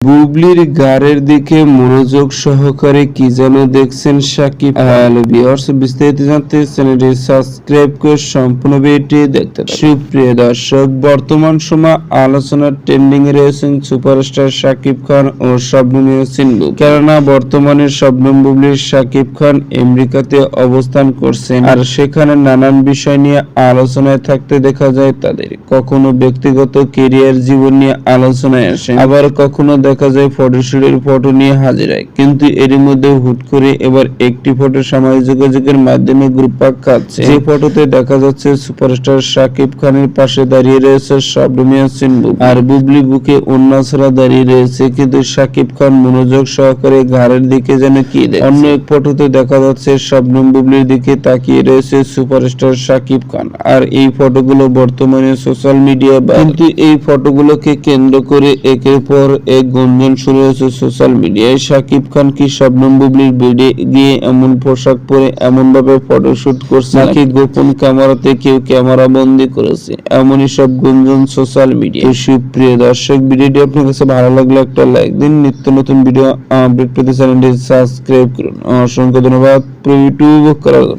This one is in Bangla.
বুবলির গাড়ের দিকে মনোযোগ সহকারে কি যেন দেখছেন সাকিব হ্যালো ভিউয়ার্স, বিস্তারিত জানতে চ্যানেলটি সাবস্ক্রাইব করে সম্পূর্ণ ভিডিওটি দেখতে সুপ্রিয় দর্শক, বর্তমান সময় আলোচনার ট্রেন্ডিং এ রয়েছেন সুপারস্টার সাকিব খান ও শবনম বুবলি। কেননা বর্তমানে শবনম বুবলির সাকিব খান আমেরিকাতে অবস্থান করছেন আর সেখানে নানান বিষয় নিয়ে আলোচনায় থাকতে দেখা যায় তাদের। কখনো ব্যক্তিগত কেরিয়ার জীবন নিয়ে আলোচনায় আসে আবার কখনো দেখা যায় ফটোশুটের ফটো নিয়ে হাজির হয়। কিন্তু এর মধ্যে হুট করে এবার একটি ফটো সামাজিক যোগাযোগের মাধ্যমে গ্রুপাক খাচ্ছে যে ফটোতে দেখা যাচ্ছে সুপারস্টার শাকিব খানের পাশে দাঁড়িয়ে রয়েছে শবনম ইয়াসিন বুবলি আর বুবলি বুকে অন্যাসরা দাঁড়িয়ে রয়েছে কিন্তু শাকিব খান মনোযোগ সহকারে ঘাড়ের দিকে যেন কি দেখছে। অন্য এক ফটোতে দেখা যাচ্ছে শবনম বুবলির দিকে তাকিয়ে রয়েছে সুপারস্টার শাকিব খান। আর এই ফটোগুলো বর্তমানে সোশ্যাল মিডিয়া বা কিন্তু এই ফটোগুলোকে কেন্দ্র করে একের পর এক গুঞ্জন শুরু হয়েছে সোশ্যাল মিডিয়ায়। শাকিব খান কি শবনম বুবলির বেডে গিয়ে এমন পোশাক পরে এমন ভাবে ফটোশুট করছে? নাকি গোপন ক্যামেরাতে কেউ ক্যামেরা বন্দি করেছে? এমনই সব গুঞ্জন সোশ্যাল মিডিয়া সুপ্রিয় দর্শক, ভিডিওটি আপনার কাছে ভালো লাগলে একটা লাইক দিন। নিত্য নতুন ভিডিও আপডেট পেতে চ্যানেলটি সাবস্ক্রাইব করুন। অসংখ্য ধন্যবাদ। ইউটিউব করার।